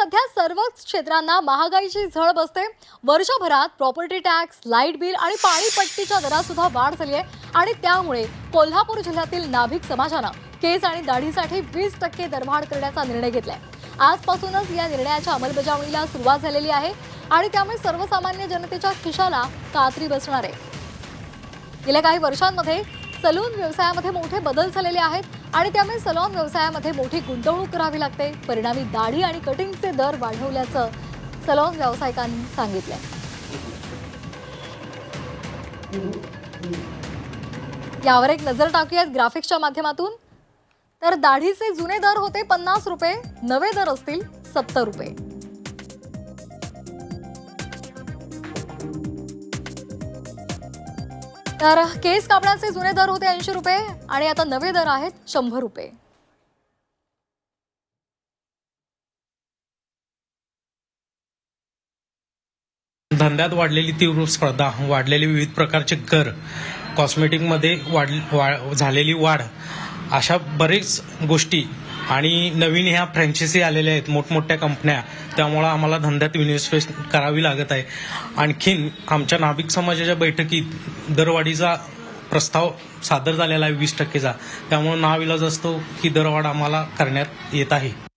सध्या सर्वच क्षेत्रांना महागाईची झळ बसते. वर्षभरात प्रॉपर्टी टॅक्स लाइट बिल आणि पाणीपट्टीच्या दरात सुद्धा वाढ झाली आहे. आणि त्यामुळे कोल्हापूर जिल्ह्यातील नाभिक समाजानं केस आणि दाढीसाठी वीस टक्के दरवाढ करण्याचा निर्णय घेतलाय. आजपासूनच या निर्णयाच्या अंमलबजावणीला सुरुवात झालेली आहे आणि त्यामुळे सर्वसामान्य जनतेच्या खिशाला कात्री बसणार आहे. गेल्या काही वर्षांमध्ये सलून व्यवसायामध्ये मोठे बदल झालेले आहेत आणि त्यामुळे सलॉन व्यवसायामध्ये मोठी गुंतवणूक करावी लागते. परिणामी दाढी आणि कटिंगचे दर वाढवल्याचं सलॉन व्यावसायिकांनी सांगितलंय. यावर एक नजर टाकूयात ग्राफिक्सच्या माध्यमातून. तर दाढीचे जुने दर होते पन्नास रुपये नवे दर असतील सत्तर रुपये. तर केस कापण्याचे जुने दर होते ऐंशी रुपये आणि आता नवे दर आहेत शंभर रुपये. धंद्यात वाढलेली तीव्र स्पर्धा वाढलेले विविध प्रकारचे कर कॉस्मेटिकमध्ये वाढ वा झालेली वाढ अशा बरेच गोष्टी आणि नवीन ह्या फ्रँचायसी आलेल्या आहेत मोठमोठ्या कंपन्या त्यामुळं आम्हाला धंद्यात इन्व्हेस्टमेंट करावी लागत आहे. आणखीन आमच्या नाभिक समाजाच्या बैठकीत दरवाढीचा प्रस्ताव सादर झालेला आहे वीस टक्केचा. त्यामुळे नाविलाज असतो की दरवाढ आम्हाला करण्यात येत आहे.